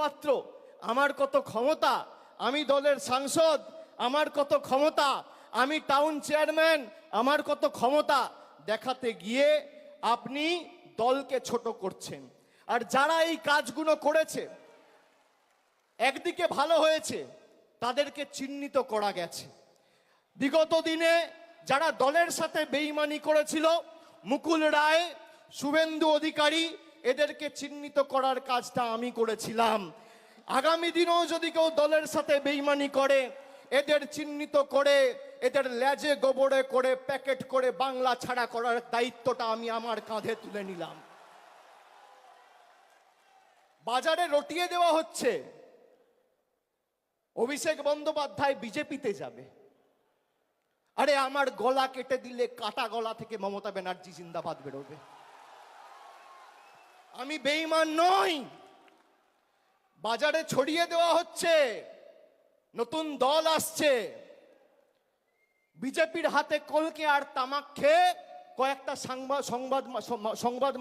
পাত্র, আমার কত ক্ষমতা? আমি দলের সাংসদ, আমার কত ক্ষমতা? আমি টাউন চেয়ারম্যান আমার কত ক্ষমতা? দেখাতে গিয়ে আপনি দলকে ছোট করছেন। আর যারা এই কাজগুলো করেছে, একদিকে ভালো হয়েছে, তাদেরকে চিহ্নিত করা গেছে। বিগত দিনে যারা দলের সাথে বেইমানি করেছিল, মুকুল রায়, শুভেন্দু অধিকারী এদেরকে চিহ্নিত করার কাজটা আমি করেছিলাম। আগামী দিনেও যদি কেউ দলের সাথে বেইমানি করে, এদের চিহ্নিত করে, এদের লেজে গোবরে করে, প্যাকেট করে বাংলা ছাড়া করার দায়িত্বটা আমি আমার কাঁধে তুলে নিলাম। বাজারে রটিয়ে দেওয়া হচ্ছে। অভিষেক বন্দ্যোপাধ্যায় বিজেপিতে যাবে। আরে আমার গলা কেটে দিলে কাটা গলা থেকে মমতা ব্যানার্জি জিন্দাবাদ বেরোবে। আমি বেইমান নই। বাজারে ছড়িয়ে দেওয়া হচ্ছে। নতুন দল আসছে। বিজেপির হাতে কলকে আর তামাক খেয়ে কয়েকটা সংবাদ সংবাদ সংবাদ